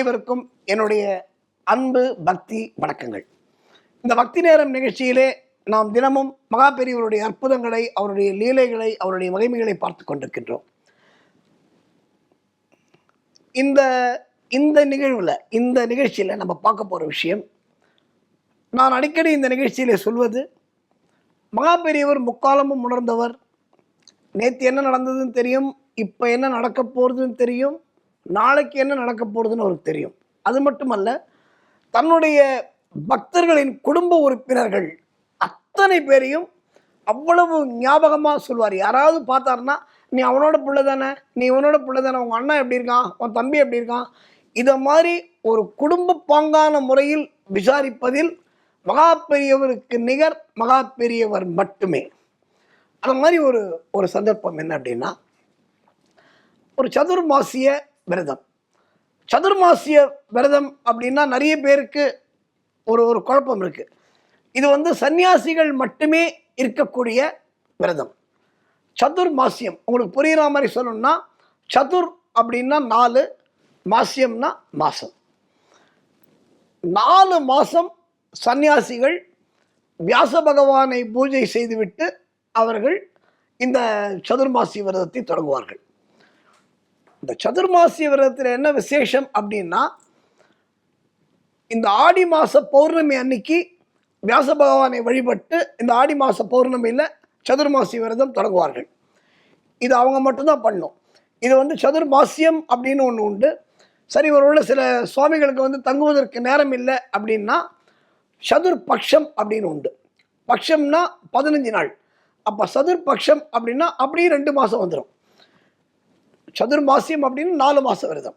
அனைவருக்கும் என்னுடைய அன்பு பக்தி வணக்கங்கள். இந்த பக்தி நேரம் நிகழ்ச்சியிலே நாம் தினமும் மகா பெரியவருடைய அற்புதங்களை அவருடைய லீலைகளை அவருடைய மகிமைகளை பார்த்து கொண்டிருக்கின்றோம். இந்த இந்த நிகழ்வில் இந்த நிகழ்ச்சியில் நம்ம பார்க்க போகிற விஷயம் நான் அடிக்கடி இந்த நிகழ்ச்சியில் சொல்வது மகா பெரியவர் முக்காலமும் உணர்ந்தவர். நேற்று என்ன நடந்ததுன்னு தெரியும் இப்போ என்ன நடக்க போகிறதுன்னு தெரியும் நாளைக்கு என்ன நடக்க போகிறதுன்னு அவருக்கு தெரியும். அது மட்டுமல்ல தன்னுடைய பக்தர்களின் குடும்ப உறுப்பினர்கள் அத்தனை பேரையும் அவ்வளவு ஞாபகமாக சொல்வார். யாராவது பார்த்தாருன்னா நீ அவனோட பிள்ளை தானே? நீ இவனோட பிள்ளை தானே? உங்கள் அண்ணா எப்படி இருக்கான்? உன் தம்பி எப்படி இருக்கான்? இதை மாதிரி ஒரு குடும்ப பாங்கான முறையில் விசாரிப்பதில் மகா பெரியவருக்கு நிகர் மகா பெரியவர் மட்டுமே. அந்த மாதிரி ஒரு ஒரு சந்தர்ப்பம் என்ன அப்படின்னா ஒரு சதுர்மாசிய விரதம். சதுர்மாசிய விரதம் அப்படின்னா நிறைய பேருக்கு ஒரு ஒரு குழப்பம் இருக்குது இது வந்து சன்னியாசிகள் மட்டுமே இருக்கக்கூடிய விரதம். சதுர் மாசியம் உங்களுக்கு புரிகிற மாதிரி சொல்லணும்னா சதுர் அப்படின்னா நாலு மாசியம்னா மாசம். நாலு மாதம் சன்னியாசிகள் வியாச பகவானை பூஜை செய்துவிட்டு அவர்கள் இந்த சதுர்மாசி விரதத்தை தொடங்குவார்கள். இந்த சதுர்மாசி விரதத்தில் என்ன விசேஷம் அப்படின்னா இந்த ஆடி மாத பௌர்ணமி அன்னைக்கு வியாச பகவானை வழிபட்டு இந்த ஆடி மாத பௌர்ணமியில் சதுர்மாசி விரதம் தொடங்குவார்கள். இது அவங்க மட்டும்தான் பண்ணும். இது வந்து சதுர்மாசியம் அப்படின்னு ஒன்று உண்டு. சரி ஒருவேளை சில சுவாமிகளுக்கு வந்து தங்குவதற்கு நேரம் இல்லை அப்படின்னா சதுர் பக்ஷம் அப்படின்னு உண்டு. பக்ஷம்னா பதினஞ்சு நாள். அப்போ சதுர் பக்ஷம் அப்படின்னா அப்படியே ரெண்டு மாதம் வந்துடும் சதுர்மாசியம் அப்படின்னு நாலு மாத விரதம்.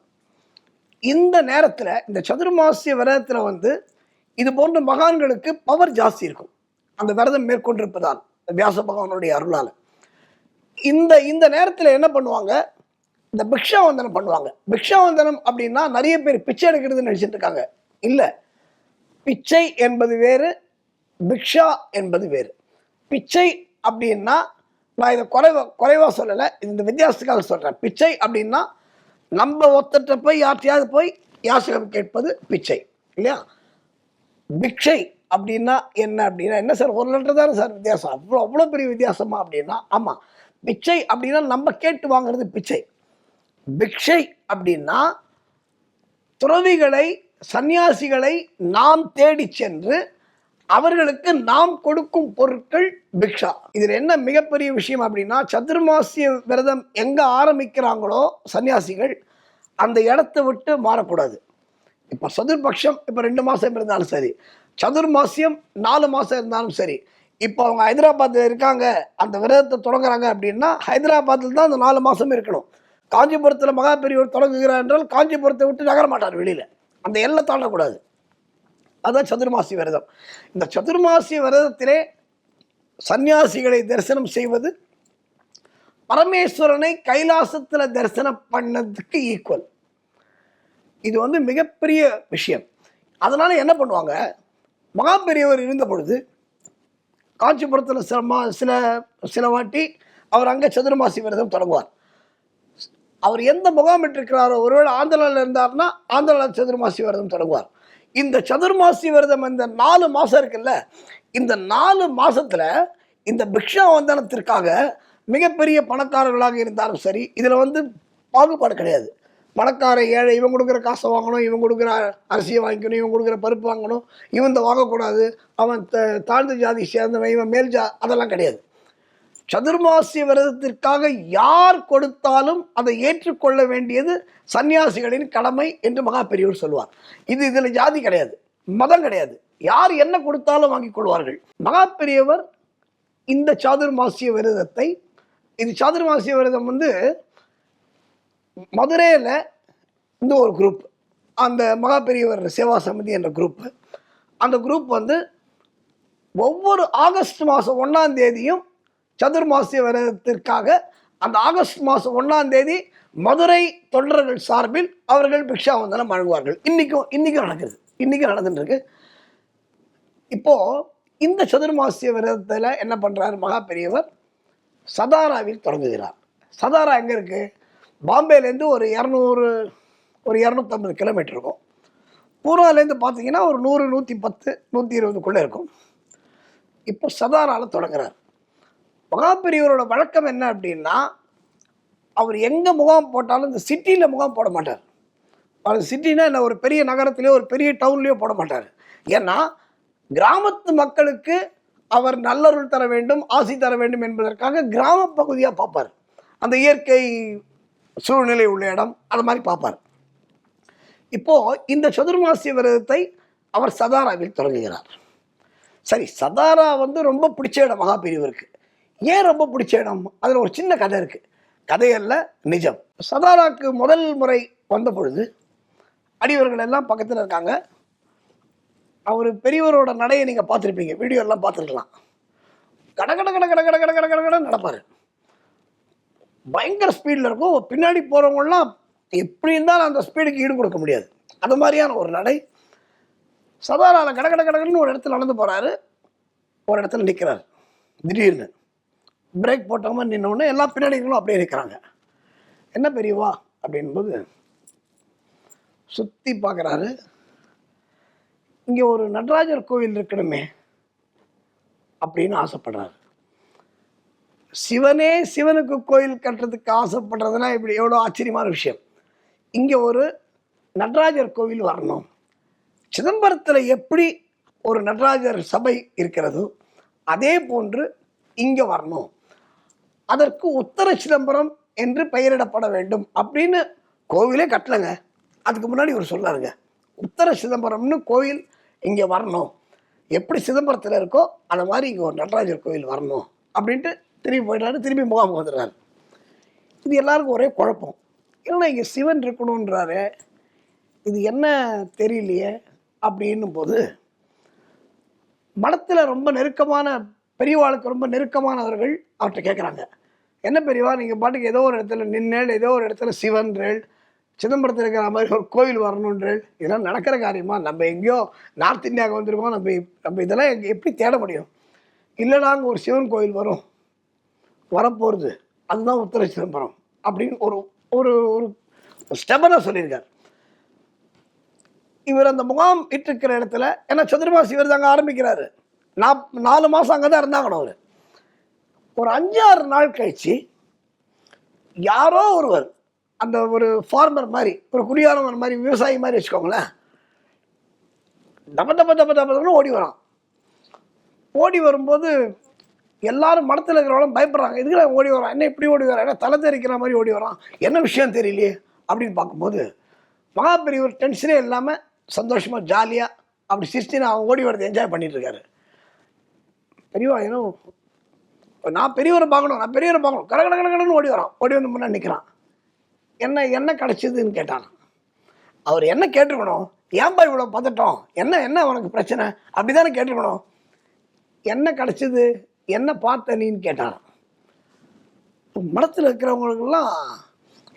இந்த நேரத்தில் இந்த சதுர்மாசிய விரதத்தில் வந்து இது போன்ற மகான்களுக்கு பவர் ஜாஸ்தி இருக்கும். அந்த விரதம் மேற்கொண்டிருப்பதால் வியாச பகவானுடைய அருளால். இந்த இந்த நேரத்தில் என்ன பண்ணுவாங்க? இந்த பிக்ஷாவந்தனம் பண்ணுவாங்க. பிக்ஷாவந்தனம் அப்படின்னா நிறைய பேர் பிச்சை எடுக்கிறதுன்னு நினச்சிட்டு இருக்காங்க. இல்லை. பிச்சை என்பது வேறு பிக்ஷா என்பது வேறு. பிச்சை அப்படின்னா நான் இதை குறைவா குறைவாக சொல்லலை. இந்த வித்தியாசத்துக்காக சொல்கிறேன் பிச்சை அப்படின்னா நம்ம ஒத்தட்ட போய் யார்ட்டையாவது போய் யாசகம் கேட்பது பிச்சை இல்லையா? பிக்ஷை அப்படின்னா என்ன அப்படின்னா என்ன சார் ஒரு லெட்டர் தானே சார் வித்தியாசம்? அவ்வளோ அவ்வளோ பெரிய வித்தியாசமா அப்படின்னா ஆமாம் பிச்சை அப்படின்னா நம்ம கேட்டு வாங்குறது பிச்சை. பிக்ஷை அப்படின்னா துறவிகளை சன்னியாசிகளை நாம் தேடி சென்று அவர்களுக்கு நாம் கொடுக்கும் பொருட்கள் பிக்ஷா. இதில் என்ன மிகப்பெரிய விஷயம் அப்படின்னா சதுர்மாசிய விரதம் எங்கே ஆரம்பிக்கிறாங்களோ சன்னியாசிகள் அந்த இடத்த விட்டு மாறக்கூடாது. இப்போ சதுர்பக்ஷம் இப்போ ரெண்டு மாதம் இருந்தாலும் சரி சதுர்மாசியம் நாலு மாதம் இருந்தாலும் சரி இப்போ அவங்க ஹைதராபாத்தில் இருக்காங்க அந்த விரதத்தை தொடங்குறாங்க அப்படின்னா ஹைதராபாத்தில் தான் அந்த நாலு மாதம் இருக்கணும். காஞ்சிபுரத்தில் மகா பெரியவர் தொடங்குகிறார் என்றால் காஞ்சிபுரத்தை விட்டு நகர மாட்டார் வெளியில். அந்த எல்லை தாண்டக்கூடாது. அதுதான் சதுர்மாசி விரதம். இந்த சதுர்மாசி விரதத்திலே சந்நியாசிகளை தரிசனம் செய்வது பரமேஸ்வரனை கைலாசத்தில் தரிசனம் பண்ணதுக்கு ஈக்குவல் இது வந்து மிகப்பெரிய விஷயம். அதனால் என்ன பண்ணுவாங்க? மகா பெரியவர் இருந்த பொழுது காஞ்சிபுரத்தில் சில மா சில சில வாட்டி அவர் அங்கே சதுர்மாசி விரதம் தொடங்குவார். அவர் எந்த முகாமிட்டிருக்கிறாரோ ஒருவேளை ஆந்திராவில் இருந்தார்னா ஆந்திராவில் சதுர்மாசி விரதம் தொடங்குவார். இந்த சதுர்மாசி விரதம் இந்த நாலு மாதம் இருக்குல்ல இந்த நாலு மாதத்தில் இந்த பிக்ஷாவந்தனத்திற்காக மிகப்பெரிய பணக்காரர்களாக இருந்தாலும் சரி இதில் வந்து பாகுபாடு கிடையாது. பணக்கார ஏழை இவன் கொடுக்குற காசை வாங்கணும் இவன் கொடுக்குற அரிசியை வாங்கிக்கணும் இவன் கொடுக்குற பருப்பு வாங்கணும் இவன் வாங்கக்கூடாது அவன் த- தாழ்ந்த ஜாதி சேர்ந்தவன் இவன் மேல் ஜா அதெல்லாம் கிடையாது. சதுர்மாசிய விரதத்திற்காக யார் கொடுத்தாலும் அதை ஏற்றுக்கொள்ள வேண்டியது சன்னியாசிகளின் கடமை என்று மகா பெரியவர் சொல்வார். இது இதில் ஜாதி கிடையாது மதம் கிடையாது. யார் என்ன கொடுத்தாலும் வாங்கிக் கொள்வார்கள். மகா பெரியவர் இந்த சாதுர்மாசிய விரதத்தை இது சாதுர்மாசிய விரதம் வந்து மதுரையில் இந்த ஒரு குரூப் அந்த மகா பெரியவர் சேவா சமிதி என்ற குரூப் அந்த குரூப் வந்து ஒவ்வொரு ஆகஸ்ட் மாதம் ஒன்றாம் தேதியும் சதுர்மாசிய விரதத்திற்காக அந்த ஆகஸ்ட் மாதம் ஒன்றாம் தேதி மதுரை தொண்டர்கள் சார்பில் அவர்கள் பிக்ஷாவந்தனம் வழங்குவார்கள். இன்றைக்கும் இன்றைக்கும் நடக்குது இன்றைக்கும் நடந்துட்டுருக்கு. இப்போது இந்த சதுர்மாசிய விரதத்தில் என்ன பண்ணுறாரு மகா பெரியவர்? சதாராவில் தொடங்குகிறார். சதாரா எங்கே இருக்குது பாம்பேலேருந்து ஒரு இரநூறு ஒரு இரநூத்தம்பது கிலோமீட்டர் இருக்கும். பூர்வாலேருந்து பார்த்தீங்கன்னா ஒரு நூறு நூற்றி பத்து நூற்றி இருபதுக்குள்ளே இருக்கும். இப்போ சதாராவில் தொடங்குறார். மகாபெரியவரோட வழக்கம் என்ன அப்படின்னா அவர் எங்கே முகாம் போட்டாலும் இந்த சிட்டியில் முகாம் போட மாட்டார். அது சிட்டினா இல்லை ஒரு பெரிய நகரத்துலேயோ ஒரு பெரிய டவுன்லேயோ போட மாட்டார். ஏன்னா கிராமத்து மக்களுக்கு அவர் நல்லருள் தர வேண்டும் ஆசி தர வேண்டும் என்பதற்காக கிராம பகுதியாக பார்ப்பார். அந்த இயற்கை சூழ்நிலை உள்ள இடம் அது மாதிரி பார்ப்பார். இப்போ இந்த சதுர்மாசி விரதத்தை அவர் சதாராவில் தொடங்குகிறார். சரி சதாரா வந்து ரொம்ப பிடிச்ச இடம் மகாபிரிவருக்கு ஏன் ரொம்ப பிடிச்ச இடம்? அதில் ஒரு சின்ன கதை இருக்குது கதையல்ல நிஜம். சதாராக்கு முதல் முறை வந்த பொழுது அடியவர்கள் எல்லாம் பக்கத்தில் இருக்காங்க. அவர் பெரியவரோட நடையை நீங்கள் பார்த்துருப்பீங்க. வீடியோ எல்லாம் பார்த்துருக்கலாம். கட கட கட கட கட கட கட கட கட நடப்பார். பயங்கர ஸ்பீடில் இருக்கும். பின்னாடி போகிறவங்களாம் எப்படி இருந்தாலும் அந்த ஸ்பீடுக்கு ஈடு கொடுக்க முடியாது. அது மாதிரியான ஒரு நடை. சதாராவில் கட கட கடகடன்னு ஒரு இடத்துல நடந்து போகிறாரு ஒரு இடத்துல நிற்கிறார் திடீர்னு. பிரேக் போட்டாமல் நின்னோடனே எல்லா பின்னாடி அப்படியே இருக்கிறாங்க. என்ன பெரியவா? அப்படின்போது சுற்றி பார்க்குறாரு இங்கே ஒரு நடராஜர் கோவில் இருக்கணுமே அப்படின்னு ஆசைப்படுறாரு. சிவனே சிவனுக்கு கோயில் கட்டுறதுக்கு ஆசைப்படுறதுனா இப்படி எவ்வளோ ஆச்சரியமான விஷயம். இங்கே ஒரு நடராஜர் கோவில் வரணும். சிதம்பரத்தில் எப்படி ஒரு நடராஜர் சபை இருக்கிறதோ அதே போன்று இங்கே வரணும். அதற்கு உத்தர சிதம்பரம் என்று பெயரிடப்பட வேண்டும் அப்படின்னு கோவிலே கட்டலைங்க. அதுக்கு முன்னாடி ஒரு சொல்லாருங்க உத்தர சிதம்பரம்னு கோயில் இங்கே வரணும். எப்படி சிதம்பரத்தில் இருக்கோ அந்த மாதிரி இங்கே ஒரு நடராஜர் கோயில் வரணும் அப்படின்ட்டு திரும்பி போயிட்டாரு திரும்பி முகாமுக்கு வந்துடுறாரு. இது எல்லாருக்கும் ஒரே குழப்பம். ஏன்னா இங்கே சிவன் இருக்கணுன்றாரு இது என்ன தெரியலையே அப்படின்னும் போது மடத்தில் ரொம்ப நெருக்கமான பெரியவாளுக்கு ரொம்ப நெருக்கமானவர்கள் அவர்கிட்ட கேட்குறாங்க என்ன பெரியவா நீங்கள் பாட்டுக்கு ஏதோ ஒரு இடத்துல நின்னேள் ஏதோ ஒரு இடத்துல சிவன்றேள் சிதம்பரத்தில் இருக்கிற மாதிரி ஒரு கோவில் வரணுன்றேள் இதெல்லாம் நடக்கிற காரியமா? நம்ம எங்கேயோ நார்த் இந்தியாவுக்கு வந்திருக்கோம் நம்ம நம்ம இதெல்லாம் எப்படி தேட முடியும்? இல்லைடா அங்கே ஒரு சிவன் கோயில் வரும் வரப்போகிறது அதுதான் உத்தர சிதம்பரம் அப்படின்னு ஒரு ஒரு ஒரு ஸ்டெபனாக சொல்லியிருக்கார். இவர் அந்த முகாம் இட்டிருக்கிற இடத்துல ஏன்னா சதுர்மாசி இவர் தாங்க ஆரம்பிக்கிறாரு. நாப் நாலு மாதம் அங்கே தான் இருந்தாங்கணும் அவர். ஒரு அஞ்சாறு நாள் கழிச்சு யாரோ ஒருவர் அந்த ஒரு ஃபார்மர் மாதிரி ஒரு குடியானவர் மாதிரி விவசாயி மாதிரி வச்சுக்கோங்களேன். டப டப டப டபன்னு ஓடி வரான். ஓடி வரும்போது எல்லாரும் மடத்தில் இருக்கிறவங்களும் பயப்படுறாங்க. இதுக்கு ஓடி வரான்? என்ன இப்படி ஓடி வரான்? என்ன தலை தெரிக்கிற மாதிரி ஓடி வரான்? என்ன விஷயம் தெரியலையே? அப்படின்னு பார்க்கும்போது மகா ஒரு டென்ஷனே இல்லாமல் சந்தோஷமாக ஜாலியாக அப்படி சிரிச்சுன்னு அவன் ஓடி வரதை என்ஜாய் பண்ணிட்டுருக்காரு பெரியவா ஏன்னா நான் பெரியவரை பார்க்கணும் நான் பெரியவரை பார்க்கணும். கட கட கடன்னு ஓடி வரான். ஓடி வந்து முன்னாடி நிற்கிறான் என்ன என்ன கிடச்சிதுன்னு கேட்டான். அவர் என்ன கேட்டிருக்கணும்? ஏன்பா இவ்வளோ பார்த்துட்டோம் என்ன என்ன உனக்கு பிரச்சனை? அப்படி தானே கேட்டிருக்கணும். என்ன கிடச்சிது? என்ன பார்த்த நீன்னு கேட்டாராம் மடத்தில் இருக்கிறவங்களுக்கெல்லாம்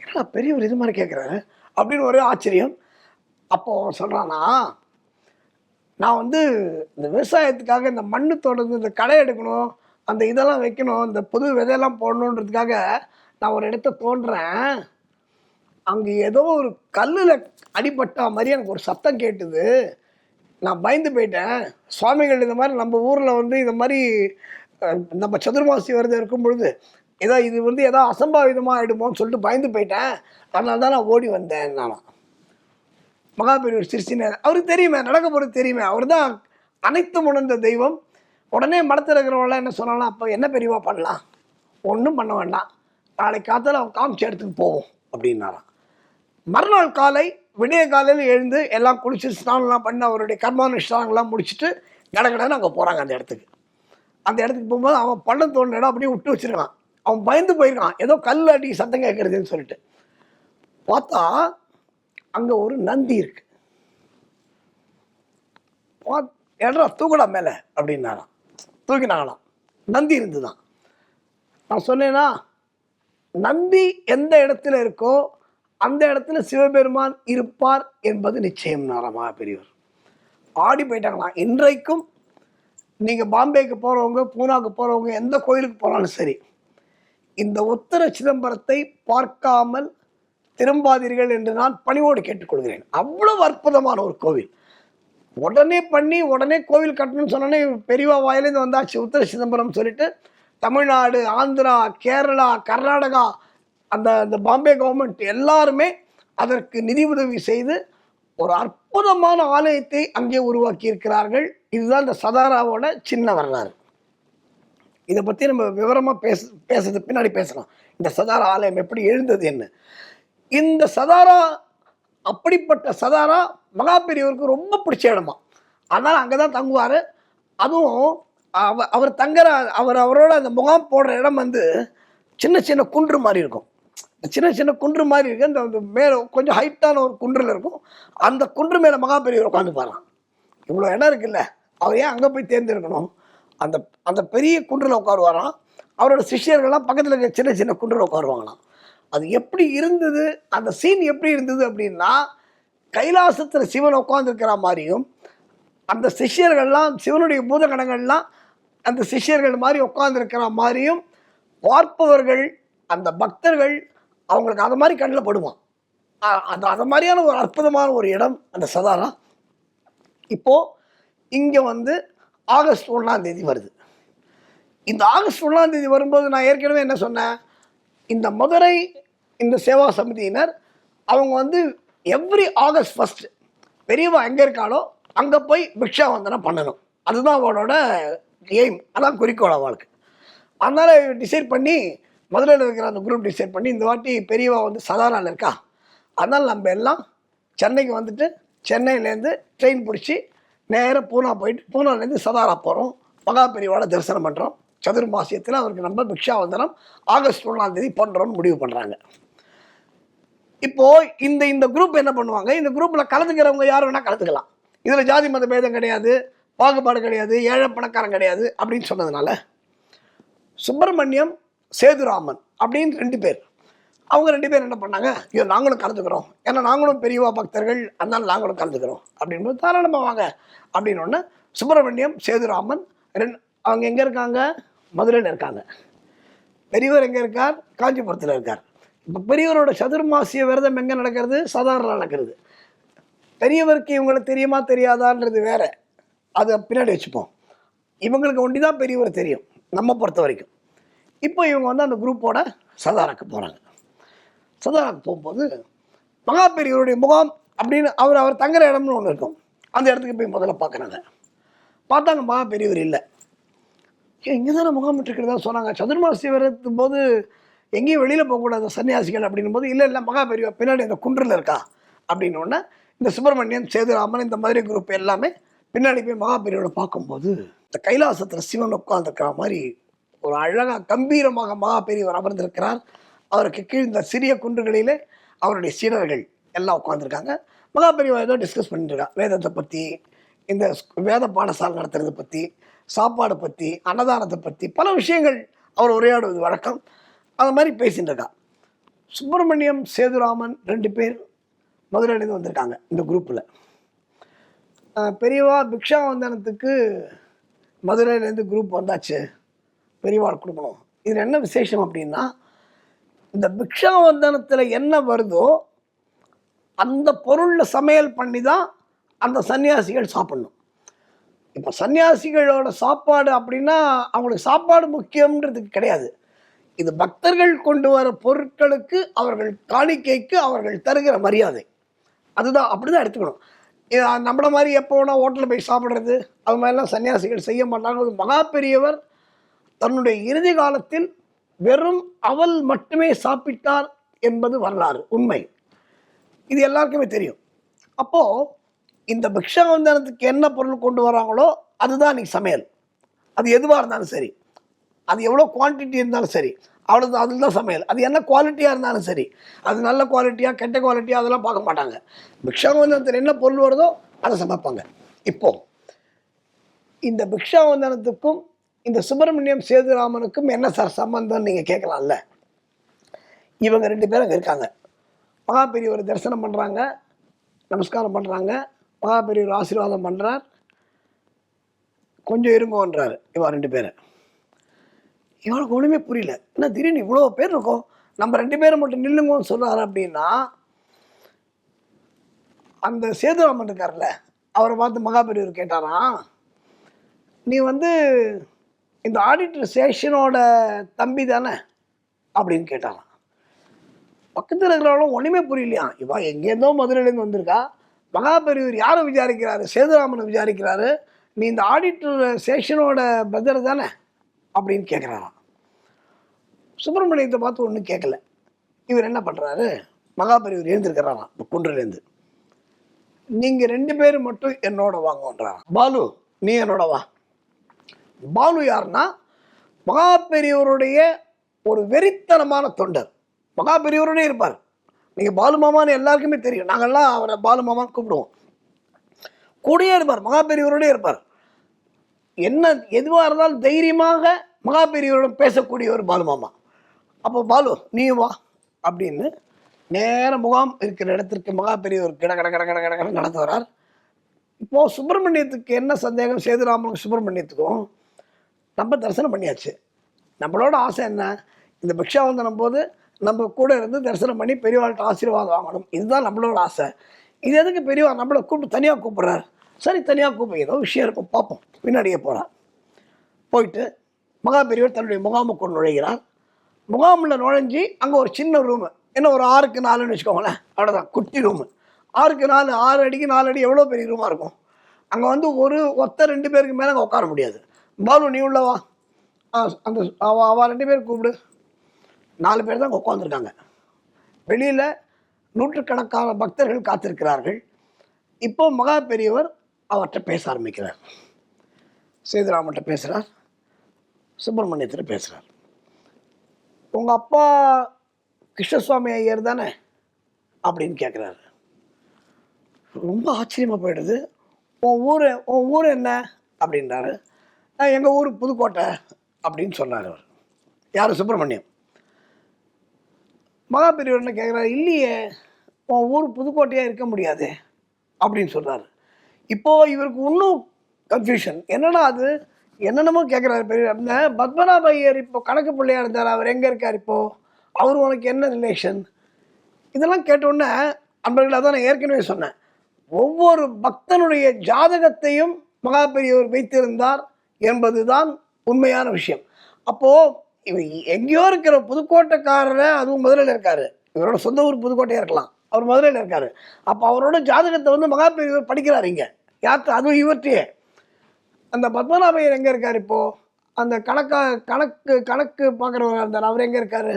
என்னடா பெரியவர் இது மாதிரி கேட்குறாரு அப்படின்னு ஒரே ஆச்சரியம். அப்போ சொல்கிறானா நான் வந்து இந்த விவசாயத்துக்காக இந்த மண்ணு தொடர்ந்து இந்த களை எடுக்கணும் அந்த இதெல்லாம் வைக்கணும் இந்த புது விதையெல்லாம் போடணுன்றதுக்காக நான் ஒரு இடத்த தோன்றேன். அங்கே ஏதோ ஒரு கல்லில் அடிபட்டா மாதிரி எனக்கு ஒரு சத்தம் கேட்டுது. நான் பயந்து போயிட்டேன். சுவாமிகள் இந்த மாதிரி நம்ம ஊரில் வந்து இந்த மாதிரி நம்ம சதுர்மாசி விரதம் இருக்கும் பொழுது ஏதோ இது வந்து ஏதோ அசம்பாவிதமாக ஆகிடுமோன்னு சொல்லிட்டு பயந்து போயிட்டேன். அதனால தான் நான் ஓடி வந்தேன் நானும் மகாபெரியவர் சிரிச்சின அவருக்கு தெரியுமே நடக்க போகிறது தெரியுமே. அவர் தான் அனைத்தும் உணர்ந்த தெய்வம். உடனே மடத்தில் இருக்கிறவங்களாம் என்ன சொன்னாலும் அப்போ என்ன பெரியவா பண்ணலாம்? ஒன்றும் பண்ண வேண்டாம். நாளைக்கு காத்தால் அவன் காமிச்ச இடத்துக்கு போவோம் அப்படின்னாராம். மறுநாள் காலை விடிய காலையில் எழுந்து எல்லாம் குளிச்சு ஸ்நானம்லாம் பண்ணி அவருடைய கர்மானுஷ்டானங்கள்லாம் முடிச்சுட்டு கடகடன்னு அங்கே போகிறாங்க அந்த இடத்துக்கு. அந்த இடத்துக்கு போகும்போது அவன் பள்ளம் தோன்ற இடம் அப்படியே விட்டு வச்சிருக்கான். அவன் பயந்து போயிருக்கான். ஏதோ கல் அடி சத்தம் கேட்குறதுன்னு சொல்லிட்டு. பார்த்தா அங்கே ஒரு நந்தி இருக்கு. பா- தூக்கடா மேலே? அப்படின்னாராம். தூக்கினாங்களாம். நந்தி இருந்துதான். நான் சொன்னேன்னா நந்தி எந்த இடத்துல இருக்கோ அந்த இடத்துல சிவபெருமான் இருப்பார் என்பது நிச்சயம் நாரமா பெரியவர் ஆடி போயிட்டாங்களாம். இன்றைக்கும் நீங்கள் பாம்பேக்கு போகிறவங்க பூனாக்கு போகிறவங்க எந்த கோயிலுக்கு போனாலும் சரி இந்த உத்தர சிதம்பரத்தை பார்க்காமல் திரும்பாதீர்கள் என்று நான் பணிவோடு கேட்டுக்கொள்கிறேன். அவ்வளவு அற்புதமான ஒரு கோவில். உடனே பண்ணி உடனே கோவில் கட்டணும்னு சொன்னோன்னே பெரியவா வாயிலேருந்து வந்தாச்சு. உத்தர சிதம்பரம் சொல்லிட்டு தமிழ்நாடு ஆந்திரா கேரளா கர்நாடகா அந்த அந்த பாம்பே கவர்மெண்ட் எல்லாருமே அதற்கு நிதி உதவி செய்து ஒரு அற்புதமான ஆலயத்தை அங்கே உருவாக்கி இருக்கிறார்கள் இதுதான் இந்த சதாராவோட சின்ன வரலாறு. இதை பற்றி நம்ம விவரமாக பேச பேசுறது பின்னாடி பேசலாம். இந்த சதாரா ஆலயம் எப்படி எழுந்தது என்ன? இந்த சதாரா அப்படிப்பட்ட சதாரா மகா பெரியவருக்கு ரொம்ப பிடிச்ச இடமா. அதனால் அங்கே தான் தங்குவார். அதுவும் அவ அவர் தங்குற அவர் அவரோட அந்த முகாம் போடுற இடம் வந்து சின்ன சின்ன குன்று மாதிரி இருக்கும். சின்ன சின்ன குன்று மாதிரி இருக்கு. அந்த அந்த மேலே கொஞ்சம் ஹைட்டான ஒரு குன்றில் இருக்கும். அந்த குன்று மேலே மகா பெரியவர் உட்காந்து உட்காந்துப்பாராம் இவ்வளோ இடம் இருக்குல்ல. அவர் ஏன் அங்கே போய் தேர்ந்தெடுக்கணும்? அந்த அந்த பெரிய குன்றில் உட்காருவாராம். அவரோட சிஷ்யர்கள்லாம் பக்கத்தில் இருக்க சின்ன சின்ன குன்றில் உட்காருவாங்களாம். அது எப்படி இருந்தது? அந்த சீன் எப்படி இருந்தது அப்படின்னா கைலாசத்தில் சிவன் உட்காந்துருக்கிற மாதிரியும் அந்த சிஷ்யர்கள்லாம் சிவனுடைய பூதகணங்கள்லாம் அந்த சிஷ்யர்கள் மாதிரி உட்காந்துருக்கிற மாதிரியும் பார்ப்பவர்கள் அந்த பக்தர்கள் அவங்களுக்கு அது மாதிரி கண்ணில் படுவான். அந்த அது அது மாதிரியான ஒரு அற்புதமான ஒரு இடம் அந்த சதாரா இப்போது இங்கே வந்து ஆகஸ்ட் ஒன்றாம் தேதி வருது. இந்த ஆகஸ்ட் ஒன்றாம் தேதி வரும்போது நான் ஏற்கனவே என்ன சொன்னேன்? இந்த மதுரை இந்த சேவா சமிதியினர் அவங்க வந்து எவ்ரி ஆகஸ்ட் ஃபஸ்ட் பெரியவா எங்கே இருக்காளோ அங்கே போய் பிக்ஷா வந்தனம் பண்ணணும். அதுதான் அவளோட எய்ம் அதான் குறிக்கோள் அவளுக்கு அதனால் டிசைட் பண்ணி மதுரையில் இருக்கிற அந்த குரூப் டிசைட் பண்ணி இந்த வாட்டி பெரியவா வந்து சதாராவில் இருக்கா? அதனால் நம்ம எல்லாம் சென்னைக்கு வந்துட்டு சென்னையிலேருந்து ட்ரெயின் பிடிச்சி நேராக பூனா போயிட்டு பூனாலேருந்து சதாரா போகிறோம் மகா பெரியவாட தரிசனம் பண்ணுறோம் சதுர்மாசியத்தில் அவருக்கு நம்ம பிக்ஷாவந்தனம் ஆகஸ்ட் ஒன்றாம் தேதி பண்ணுறோம்னு முடிவு பண்ணுறாங்க இப்போ இந்த இந்த குரூப் என்ன பண்ணுவாங்க? இந்த குரூப்பில் கலந்துக்கிறவங்க யார் வேணால் கலந்துக்கலாம். இதில் ஜாதி மத பேதம் கிடையாது பாகுபாடு கிடையாது ஏழை பணக்காரன் கிடையாது அப்படின்னு சொன்னதுனால சுப்பிரமணியம் சேதுராமன் அப்படின்னு ரெண்டு பேர். அவங்க ரெண்டு பேர் என்ன பண்ணாங்க? ஐயோ நாங்களும் கலந்துக்கிறோம். ஏன்னா நாங்களும் பெரியவா பக்தர்கள் அதனால நாங்களும் கலந்துக்கிறோம் அப்படின்னு தாராளமாக வாங்க அப்படின்னு ஒன்று சுப்பிரமணியம் சேதுராமன் ரெண்டு அவங்க எங்கே இருக்காங்க? மதுரையில் இருக்காங்க. பெரியவர் எங்கே இருக்கார்? காஞ்சிபுரத்தில் இருக்கார். இப்போ பெரியவரோட சதுர்மாசிய விரதம் எங்கே நடக்கிறது? சாதாரண நடக்கிறது. பெரியவருக்கு இவங்களுக்கு தெரியுமா தெரியாதான்றது வேற. அதை பின்னாடி வச்சுப்போம். இவங்களுக்கு ஒண்டி தான் பெரியவர் தெரியும் நம்ம பொறுத்த வரைக்கும். இப்போ இவங்க வந்து அந்த குரூப்போட சதாராக்கு போகிறாங்க சதாராக்கு போகும்போது மகா பெரியவருடைய முகாம் அப்படின்னு அவர் அவர் தங்குற இடம்னு ஒன்று இருக்கும். அந்த இடத்துக்கு போய் முதல்ல பார்க்குறாங்க. பார்த்தாங்க மகா பெரியவர் இல்லை. இங்கே தானே முகாமிட்டு இருக்கிறதா சொன்னாங்க. சதுர்மாசி வரத்தும் போது எங்கேயும் வெளியில் போகக்கூடாது சன்னியாசிகள் அப்படின்னும் போது இல்லை இல்லை மகா பெரியவா பின்னாடி அந்த குன்றில் இருக்கா? அப்படின்னு இந்த சுப்பிரமணியன் சேதுராமன் இந்த மாதிரி குரூப் எல்லாமே பின்னாடி போய் மகா பெரியவரை பார்க்கும்போது இந்த கைலாசத்தில் சிவன் உட்கார்ந்துருக்கிற மாதிரி ஒரு அழகாக கம்பீரமாக மகா பெரியவர் அமர்ந்திருக்கிறார். அவருக்கு கீழ் இந்த சிறிய குன்றுகளிலே அவருடைய சீடர்கள் எல்லாம் உட்காந்துருக்காங்க மகா பெரியவா ஏதோ டிஸ்கஸ் பண்ணிட்டு இருக்கா. வேதத்தை பற்றி இந்த வேத பாடசாலை நடத்துறதை பற்றி சாப்பாடை பற்றி அன்னதானத்தை பற்றி பல விஷயங்கள் அவர் உரையாடுவது வழக்கம். அது மாதிரி பேசிட்டு சுப்பிரமணியம் சேதுராமன் ரெண்டு பேர் மதுரையிலேருந்து வந்திருக்காங்க இந்த குரூப்பில் பெரியவா பிக்ஷா வந்தனத்துக்கு மதுரையிலேருந்து குரூப் வந்தாச்சு. பெரியவாள் கொடுக்கணும் இதில் என்ன விசேஷம் அப்படின்னா இந்த பிக்ஷா வந்தனத்தில் என்ன வருதோ அந்த பொருளில் சமையல் பண்ணி தான் அந்த சன்னியாசிகள் சாப்பிடணும். இப்போ சன்னியாசிகளோட சாப்பாடு அப்படின்னா அவங்களுக்கு சாப்பாடு முக்கியம்ன்றதுக்கு கிடையாது. இது பக்தர்கள் கொண்டு வர பொருட்களுக்கு அவர்கள் காணிக்கைக்கு அவர்கள் தருகிற மரியாதை. அதுதான் அப்படி தான் எடுத்துக்கணும். நம்மளை நம்மள மாதிரி எப்போ வேணால் ஹோட்டலில் போய் சாப்பிட்றது அது மாதிரிலாம் சன்னியாசிகள் செய்ய மாட்டாங்க. ஒரு மகா பெரியவர் தன்னுடைய இறுதி காலத்தில் வெறும் அவள் மட்டுமே சாப்பிட்டார் என்பது வரலாறு உண்மை. இது எல்லாருக்குமே தெரியும். அப்போது இந்த பிக்ஷாவந்தனத்துக்கு என்ன பொருள் கொண்டு வராங்களோ அதுதான் இன்னைக்கு சமையல். அது எதுவாக இருந்தாலும் சரி. அது எவ்வளோ குவான்டிட்டி இருந்தாலும் சரி. அவ்வளோ அதில் தான் சமையல். அது என்ன குவாலிட்டியாக இருந்தாலும் சரி. அது நல்ல குவாலிட்டியாக கெட்ட குவாலிட்டியாக அதெல்லாம் பார்க்க மாட்டாங்க. பிக்ஷாவந்தனத்தில் என்ன பொருள் வருதோ அதை சமைப்பாங்க. இப்போது இந்த பிக்ஷாவந்தனத்துக்கும் இந்த சுப்பிரமணியம் சேதுராமனுக்கும் என்ன சார் சம்பந்தம்னு நீங்கள் கேட்கலாம்ல? இவங்க ரெண்டு பேரும் அங்கே இருக்காங்க. மகா பெரியவர் தரிசனம் பண்ணுறாங்க நமஸ்காரம் பண்ணுறாங்க மகா பெரியவர் ஆசீர்வாதம் பண்ணுறார் கொஞ்சம் இருங்கோன்றார் இவன் ரெண்டு பேரை. இவனுக்கு ஒன்றுமே புரியல. என்ன திடீர்னு இவ்வளோ பேர் இருக்கோம்? நம்ம ரெண்டு பேரும் மட்டும் நில்லுங்கன்னு சொல்கிறார் அப்படின்னா அந்த சேதுராமன் இருக்கார்ல அவரை பார்த்து மகாபெரியவர் கேட்டாராம் நீ வந்து இந்த ஆடிட்டர் சேஷனோட தம்பி தானே? அப்படின்னு கேட்டாராம். பக்கத்தில் இருக்கிறவங்களும் ஒன்றுமே புரியலையா? இவா எங்கேருந்தோ மதுரையிலேருந்து வந்திருக்கா. மகாபெரியவர் யாரை விசாரிக்கிறாரு? சேதுராமனை விசாரிக்கிறாரு. நீ இந்த ஆடிட்டர் சேஷனோட பிரதர் தானே? அப்படின்னு கேட்குறாராம் சுப்பிரமணியத்தை பார்த்து ஒன்றும் கேட்கல இவர் என்ன பண்ணுறாரு மகாபெரியவர் எழுந்திருக்கிறாராம். இப்போ குன்றிலேருந்து. நீங்கள் ரெண்டு பேர் மட்டும் என்னோட வாங்கன்றாராம். பாலு நீ என்னோட வா. பாலு யாருன்னா மகாபெரியவருடைய ஒரு வெறித்தனமான தொண்டர். மகாபெரியவரோடே இருப்பார். நீங்கள் பாலு மாமான்னு எல்லாருக்குமே தெரியும். நாங்கள்லாம் அவரை பாலு மாமான்னு கூப்பிடுவோம். கூடயே இருப்பார். மகாபெரியவரோடே இருப்பார். என்ன எதுவாக இருந்தாலும் தைரியமாக மகாபெரியவரிடம் பேசக்கூடிய ஒரு பாலு மாமா. அப்போ பாலு நீ வா அப்படின்னு நேர முகாம் இருக்கிற இடத்திற்கு மகாபெரியவர் கிட கட கட கட கட கட நடந்து வரார். இப்போது சுப்பிரமணியத்துக்கு என்ன சந்தேகம்? சேதுராமனுக்கு சுப்பிரமணியத்துக்கும் நம்ம தரிசனம் பண்ணியாச்சு. நம்மளோட ஆசை என்ன? இந்த பிக்ஷாவந்தனம் போது நம்ம கூட இருந்து தரிசனம் பண்ணி பெரியவாள்கிட்ட ஆசீர்வாதம் வாங்கணும். இதுதான் நம்மளோட ஆசை. இது எதுக்கு பெரியவா நம்மளை கூப்பிட்டு தனியாக கூப்பிட்றாரு? சரி தனியாக கூப்பிடு. ஏதோ விஷயம் இருக்கும். பார்ப்போம். பின்னாடியே போகிறார் போயிட்டு மகா பெரியவர் தன்னுடைய முகாமுக்குள் நுழைகிறார். முகாமில் நுழைஞ்சி அங்கே ஒரு சின்ன ரூமு என்ன ஒரு ஆறுக்கு நாலுன்னு வச்சுக்கோங்களேன். அவ்வளோதான் குட்டி ரூமு ஆறுக்கு நாலு ஆறு அடிக்கு நாலு அடி எவ்வளோ பெரிய ரூமாக இருக்கும்? அங்கே வந்து ஒரு ஒத்த ரெண்டு பேருக்கு மேலே அங்கே உட்கார முடியாது. பாலு நீ உள்ளவா ஆ அந்த அவள் ரெண்டு பேர் கூப்பிடு. நாலு பேர் தான் உட்காந்துருக்காங்க வெளியில் நூற்றுக்கணக்கான பக்தர்கள் காத்திருக்கிறார்கள். இப்போ மகா பெரியவர் அவர்கிட்ட பேச ஆரம்பிக்கிறார். சேதுராமன்ட்ட பேசுகிறார் சுப்பிரமணியத்தில் பேசுகிறார் உங்கள் அப்பா கிருஷ்ணசுவாமி ஐயர் தானே? அப்படின்னு கேட்குறாரு ரொம்ப ஆச்சரியமாக போயிடுது. உன் ஊர் உன் ஊர் என்ன? அப்படின்றாரு. எங்கள் ஊர் புதுக்கோட்டை அப்படின்னு சொன்னார் அவர். யார்? சுப்பிரமணியம். மகாபெரியவர் என்ன கேட்குறாரு இல்லையே உன் ஊர் புதுக்கோட்டையாக இருக்க முடியாது அப்படின்னு சொல்கிறாரு இப்போது இவருக்கு இன்னும் கன்ஃபியூஷன் என்னென்னா அது என்னென்னமோ கேட்குறாரு பெரிய இந்த பத்மநாப ஐயர் இப்போ கணக்கு பிள்ளையாக இருந்தார் அவர் எங்கே இருக்கார் இப்போது அவர் உனக்கு என்ன ரிலேஷன் இதெல்லாம் கேட்டோன்னே அன்பர்கள் அதான் நான் ஏற்கனவே சொன்னேன். ஒவ்வொரு பக்தனுடைய ஜாதகத்தையும் மகாபெரியவர் வைத்திருந்தார் என்பதுதான் உண்மையான விஷயம். அப்போது இவர் எங்கேயோ இருக்கிற புதுக்கோட்டைக்காரரை அதுவும் மதுரையில் இருக்காரு. இவரோட சொந்த ஊர் புதுக்கோட்டையாக இருக்கலாம். அவர் மதுரையில் இருக்காரு. அப்போ அவரோட ஜாதகத்தை வந்து மகாபெரியவர் படிக்கிறார் இங்கே. யார்கிட்ட? அதுவும் இவற்றையே அந்த பத்மநாபையர் எங்கே இருக்கார் இப்போது அந்த கணக்கா கணக்கு கணக்கு பார்க்குறவர் இருந்தார். அவர் எங்கே இருக்கார்?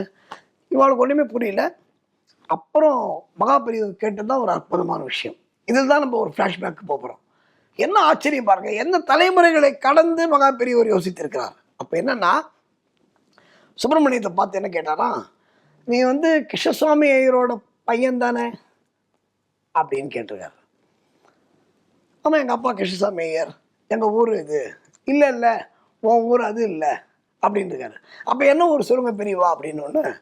இவளுக்கு ஒன்றுமே புரியல. அப்புறம் மகாபெரியவர் கேட்டது தான் ஒரு அற்புதமான விஷயம். இதில் தான் நம்ம ஒரு ஃப்ளாஷ்பேக்கு போகிறோம் என்ன ஆச்சரியம் பாருங்கள் என்ன தலைமுறைகளை கடந்து மகாபெரியவர் யோசித்திருக்கிறார். அப்போ என்னன்னா சுப்பிரமணியத்தை பார்த்து என்ன கேட்டானா நீ வந்து கிருஷ்ணசுவாமி ஐயரோட பையன் தானே? அப்படின்னு கேட்டிருக்காரு. ஆமாம் எங்கள் அப்பா கிருஷ்ணசாமி ஐயர். எங்கள் ஊர் இது. இல்லை இல்லை உன் ஊர் அது இல்லை. அப்படின்னு அப்போ என்ன ஊர் சொல்லுங்க பெரியவா? அப்படின்னு ஒன்று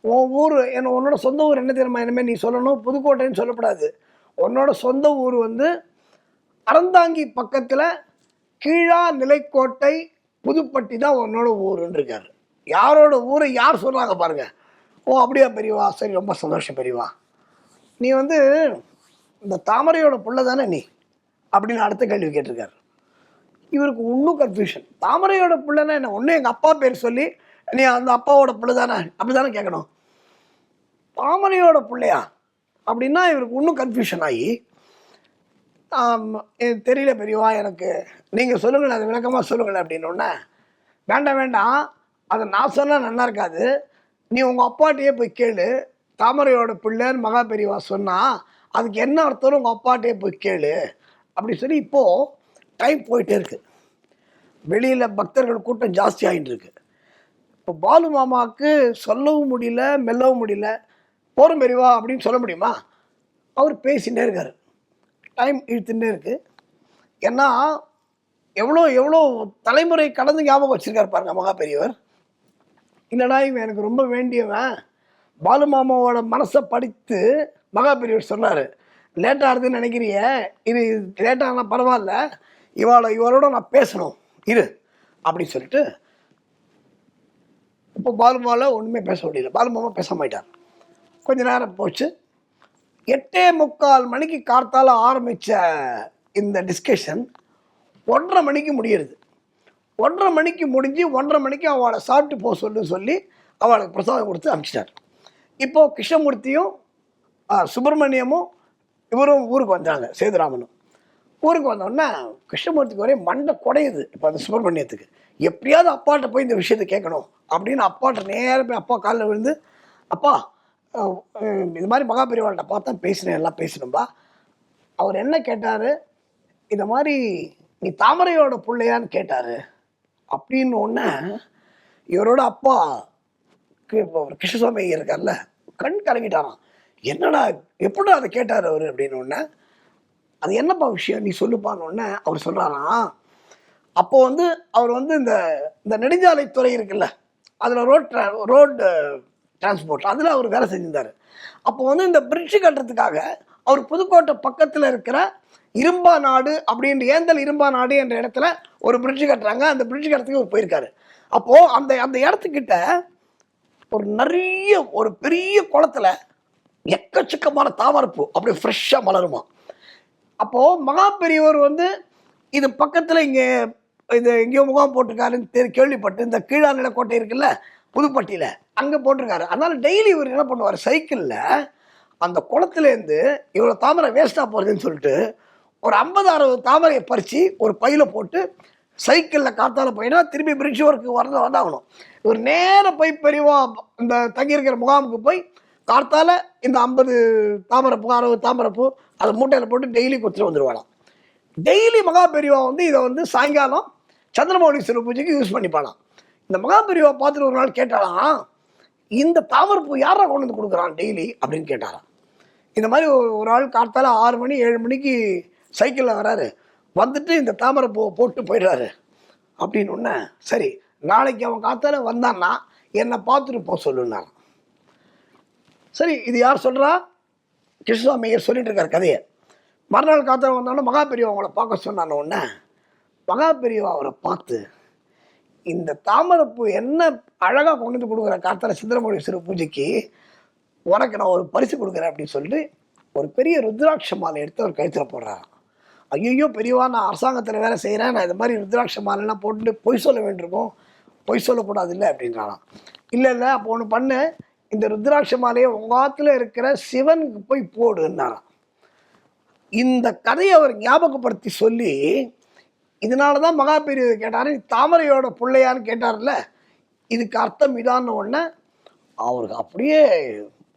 உன் ஊர் என்ன உன்னோட சொந்த ஊர் என்ன தெரியுமா? இனிமேல் நீ சொல்லணும். புதுக்கோட்டைன்னு சொல்லக்கூடாது உன்னோட சொந்த ஊர் வந்து அறந்தாங்கி பக்கத்தில் கீழா நிலைக்கோட்டை புதுப்பட்டி தான் உன்னோட ஊருன்னு இருக்காரு. யாரோட ஊரை யார் சொல்கிறாங்க பாருங்கள் ஓ அப்படியா பெரியவா? சரி ரொம்ப சந்தோஷம் பெரியவா. நீ வந்து இந்த தாமரையோட புள்ள தானே நீ? அப்படின்னு அடுத்த கேள்வி கேட்டிருக்காரு. இவருக்கு இன்னும் கன்ஃபியூஷன் தாமரையோட பிள்ளைன்னா என்ன? ஒன்று எங்கள் அப்பா பேர் சொல்லி நீ அந்த அப்பாவோட பிள்ளை தானே? அப்படி தானே கேட்கணும் தாமரையோட பிள்ளையா? அப்படின்னா இவருக்கு இன்னும் கன்ஃபியூஷன் ஆகி தெரியல பெரியவா எனக்கு நீங்கள் சொல்லுங்களேன் அது விளக்கமாக சொல்லுங்களேன் அப்படின்னோடனே வேண்டாம் வேண்டாம். அதை நான் சொன்னால் நல்லா இருக்காது. நீ உங்கள் அப்பாட்டையே போய் கேளு. தாமரையோட பிள்ளைன்னு மகா பெரியவா சொன்னால் அதுக்கு என்ன அர்த்தம்னு உங்கள் அப்பாட்டையே போய் கேளு. அப்படி சொல்லி இப்போது டைம் போயிட்டே இருக்குது வெளியில் பக்தர்கள் கூட்டம் ஜாஸ்தி ஆகிட்டு இருக்கு. இப்போ பாலு மாமாவுக்கு சொல்லவும் முடியல மெல்லவும் முடியல. போகிற பெரியவா அப்படின்னு சொல்ல முடியுமா? அவர் பேசிகிட்டே இருக்கார். டைம் இழுத்துட்டே இருக்குது ஏன்னா எவ்வளோ எவ்வளோ தலைமுறை கடந்து ஞாபகம் வச்சுருக்கார் பாருங்க மகா பெரியவர். இல்லைடா இவன் எனக்கு ரொம்ப வேண்டியவன்? பாலு மாமாவோட மனசை படித்து மகாபிரியவர் சொன்னார். லேட்டாக இருக்குதுன்னு நினைக்கிறிய? இது லேட்டானா பரவாயில்ல. இவளோட இவளோட நான் பேசணும். இரு அப்படின்னு சொல்லிட்டு இப்போ பாலுமாவில் ஒன்றுமே பேச முடியல. பாலுமாமா பேச மாட்டார் கொஞ்ச நேரம் போச்சு. எட்டே முக்கால் மணிக்கு கார்த்தால் ஆரம்பித்த இந்த டிஸ்கஷன் ஒன்றரை மணிக்கு முடியிறது. ஒன்றரை மணிக்கு முடிஞ்சு ஒன்றரை மணிக்கு அவளை சாப்பிட்டு போக சொல்லு சொல்லி அவளுக்கு பிரசாதம் கொடுத்து அனுப்பிச்சிட்டார். இப்போது கிருஷ்ணமூர்த்தியும் சுப்பிரமணியமும் இவரும் ஊருக்கு வந்தாங்க சேதுராமனும். ஊருக்கு வந்தோடனே கிருஷ்ணமூர்த்திக்கு ஒரே மண்டை குடையுது இப்போ அந்த சுப்பிரமணியத்துக்கு. எப்படியாவது அப்பாட்ட போய் இந்த விஷயத்தை கேட்கணும் அப்படின்னு அப்பாட்ட நேரம் போய் அப்பா காலில் விழுந்து அப்பா இது மாதிரி மகாபெரிவாள்கிட்ட பார்த்தா பேசினேன் எல்லாம் பேசணும்பா அவர் என்ன கேட்டார்? இந்த மாதிரி நீ தாமரையோட பிள்ளையான்னு கேட்டார். அப்படின்னு ஒன்று இவரோட அப்பா கி- இப்போ ஒரு கிருஷ்ணசுவாமி இருக்கார்ல கண் கலங்கிட்டாராம். என்னடா எப்படா அதை கேட்டார் அவர் அப்படின்னு ஒன்று அது என்னப்பா விஷயம் நீ சொல்லுப்பான்னு ஒன்று அவர் சொல்கிறாராம் அப்போ வந்து அவர் வந்து இந்த இந்த நெடுஞ்சாலைத்துறை இருக்குல்ல அதில் ரோட் ரோடு டிரான்ஸ்போர்ட் அதில் அவர் வேலை செஞ்சிருந்தார். அப்போ வந்து இந்த பிரிட்ஜு கட்டுறதுக்காக அவர் புதுக்கோட்டை பக்கத்தில் இருக்கிற இரும்பா நாடு அப்படின்ற ஏந்தல் இரும்பா நாடு என்ற இடத்துல ஒரு பிரிட்ஜ் கட்டுறாங்க. அந்த பிரிட்ஜ் கட்டுறதுக்கு அவர் போயிருக்காரு. அப்போது அந்த அந்த இடத்துக்கிட்ட ஒரு நிறைய ஒரு பெரிய குளத்துல எக்கச்சக்கமான தாமரைப்பூ அப்படியே ஃப்ரெஷ்ஷாக மலருமா. அப்போது மகா பெரியவர் வந்து இது பக்கத்தில் இங்கே இது எங்கேயோ முகாம் போட்டிருக்காருன்னு தெரி கேள்விப்பட்டு இந்த கீழாநில கோட்டை இருக்குல்ல புதுப்பட்டியில் அங்கே போட்டிருக்காரு. அதனால் டெய்லி இவர் என்ன பண்ணுவார்? சைக்கிளில் அந்த குளத்துலேருந்து இவ்வளோ தாமரை வேஸ்ட்டாக போகிறதுன்னு சொல்லிட்டு ஒரு ஐம்பது அறுபது தாமரையை பறித்து ஒரு பையில் போட்டு சைக்கிளில் காத்தால போயினா திரும்பி பிரிட்ஜ் ஒர்க்கு வரது வந்தாகணும். இவர் நேராக போய் பெரியவா இந்த தங்கியிருக்கிற முகாமுக்கு போய் காத்தால இந்த ஐம்பது தாமரைப்பூ அறுபது தாமரைப்பூ அதை மூட்டையில் போட்டு டெய்லி கொடுத்துட்டு வந்துடுவாளாம் டெய்லி மகா பெரியவா வந்து இதை வந்து சாயங்காலம் சந்திரமௌலீஸ்வரர் பூஜைக்கு யூஸ் பண்ணிப்பாளாம். இந்த மகா பெரியவா பார்த்துட்டு ஒரு நாள் கேட்டாலாம் இந்த தாமரைப்பூ யாரா கொண்டு வந்து கொடுக்குறான் டெய்லி அப்படின்னு கேட்டாராம். இந்த மாதிரி ஒரு ஒரு ஆள் காத்தால ஆறு மணி ஏழு மணிக்கு சைக்கிளில் வராரு. வந்துட்டு இந்த தாமரை பூவை போட்டு போயிடுறாரு. அப்படின்னு ஒன்று சரி நாளைக்கு அவன் காத்தால வந்தான்னா என்னை பார்த்துட்டு போக சொல்லுனார் சரி இது யார் சொல்கிறா கிருஷ்ணசாமி சொல்லிட்டு இருக்கார் கதையை. மறுநாள் காத்தால வந்தோடனே மகா பெரியவா அவங்கள பார்க்க சொன்னான உடனே மகா பெரியவா அவரை பார்த்து இந்த தாமரைப்பூ என்ன அழகாக கொண்டு வந்து கொடுக்குற காத்தால சித்திரமௌலீஸ்வரர் பூஜைக்கு உனக்கு நான் ஒரு பரிசு கொடுக்குறேன் அப்படின்னு சொல்லிட்டு ஒரு பெரிய ருத்ராட்ச மாலை எடுத்து அவர் கழுத்தில் போடுறாரு ஐயோ பெரியவா நான் அரசாங்கத்தில் வேலை செய்கிறேன் நான் இது மாதிரி ருத்ராட்ச மாலைலாம் போட்டுட்டு பொய் சொல்ல வேண்டியிருக்கும். பொய் சொல்லக்கூடாது இல்லை அப்படின்றாராம் இல்லை இல்லை அப்போ ஒன்று பண்ணு. இந்த ருத்ராட்ச மாலையை உங்கள் ஆத்துல இருக்கிற சிவனுக்கு போய் போடுன்னாராம் இந்த கதையை அவர் ஞாபகப்படுத்தி சொல்லி இதனால தான் மகா பெரியவர் கேட்டார் தாமரையோட பிள்ளையான்னு கேட்டார்ல இதுக்கு அர்த்தம் இதான்னு உடனே அவருக்கு அப்படியே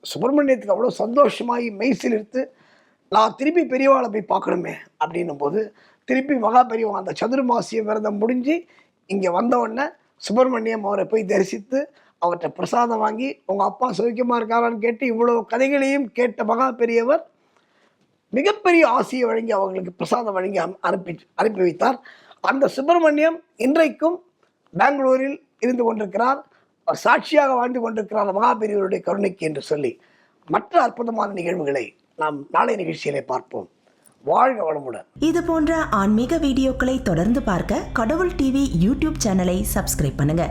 சுப்பிரமணியத்துக்கு அவ்வளோ சந்தோஷமாகி மெய்சில் இருந்து நான் திருப்பி பெரியவாளை போய் பார்க்கணுமே அப்படின்னும் போது திருப்பி மகா பெரியவா அந்த சதுர்மாசிய விரதம் முடிஞ்சு இங்கே வந்த உடனே சுப்பிரமணியம் அவரை போய் தரிசித்து அவற்றை பிரசாதம் வாங்கி உங்கள் அப்பா சௌக்கியமாக இருக்காரான்னு கேட்டு இவ்வளோ கதைகளையும் கேட்ட மகா பெரியவர் மிகப்பெரிய ஆசையை வழங்கி அவங்களுக்கு பிரசாதம் வழங்கி அனுப்பி அனுப்பி வைத்தார். அந்த சுப்பிரமணியம் இன்றைக்கும் பெங்களூரில் இருந்து கொண்டிருக்கிறார். அவர் சாட்சியாக வாழ்ந்து கொண்டிருக்கிறார் மகாபெரியவருடைய கருணைக்கு என்று சொல்லி. மற்ற அற்புதமான நிகழ்வுகளை நாம் நாளை நிகழ்ச்சியிலே பார்ப்போம். வாழ்க வளமுடன். இது போன்ற ஆன்மீக வீடியோக்களை தொடர்ந்து பார்க்க கடவுள் டிவி யூடியூப் சேனலை சப்ஸ்கிரைப் பண்ணுங்க.